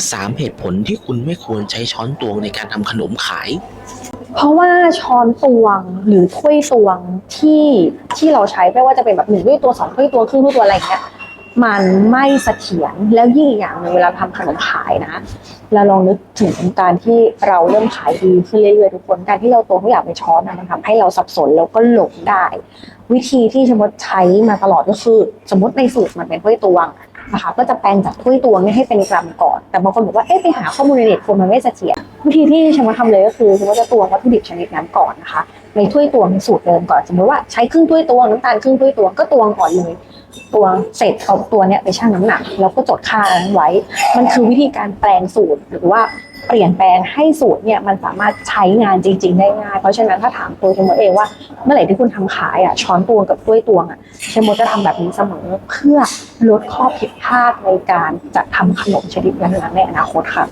3 เหตุผลที่คุณไม่ควรใช้ช้อนตวงในการทำขนมขาย เพราะว่าช้อนตวงหรือถ้วยตวงที่ที่เราใช้ไม่ว่าจะเป็นแบบหนึ่งถ้วยตวงสองถ้วยตวงครึ่งถ้วยตวงอะไรอย่างเงี้ยมันไม่เสถียรแล้วยิ่งอีกอย่างหนึ่งเวลาทำขนมขายนะ เราลองนึกถึงการที่เราเริ่มขายดีขึ้นเรื่อยๆทุกคนการที่เราตวงทุกอย่างเป็นช้อนนะมันทำให้เราสับสนแล้วก็หลงได้ วิธีที่สมมติใช้มาตลอดก็คือ สมมติในสูตรมันเป็นถ้วยตวง นะคะก็จะแปลงจากถ้วยตวงนี่ให้เป็นกรัมก่อน แต่บางคนบอกว่าเอ๊ะไปหาข้อมูลในเน็ตคนมันไม่เสถียรวิธีที่ชมว่าทำเลยก็คือสมมติจะตวงวัตถุดิบชนิดนั้นก่อนนะคะ ในถ้วยตวงสูตรเดิมก่อนสมมติว่าใช้ครึ่งถ้วยตวงน้ำตาลครึ่งถ้วยตวงก็ตวงก่อนเลยตวงเสร็จเอาตัวเนี้ยไปชั่งน้ำหนัก แล้วก็จดค่าไว้ มันคือวิธีการแปลงสูตรหรือว่า เปลี่ยนแปลงให้สูตรเนี่ยมันสามารถใช้งานจริง ๆ ได้ง่าย เพราะฉะนั้นถ้าถามตัวเชมโมเองว่าเมื่อไหร่ที่คุณทำขายอะช้อนตวงกับถ้วยตวงอะเชมโมจะทำแบบนี้เสมอเพื่อลดข้อผิดพลาดในการจะทำขนมชนิดนั้นในอนาคตค่ะ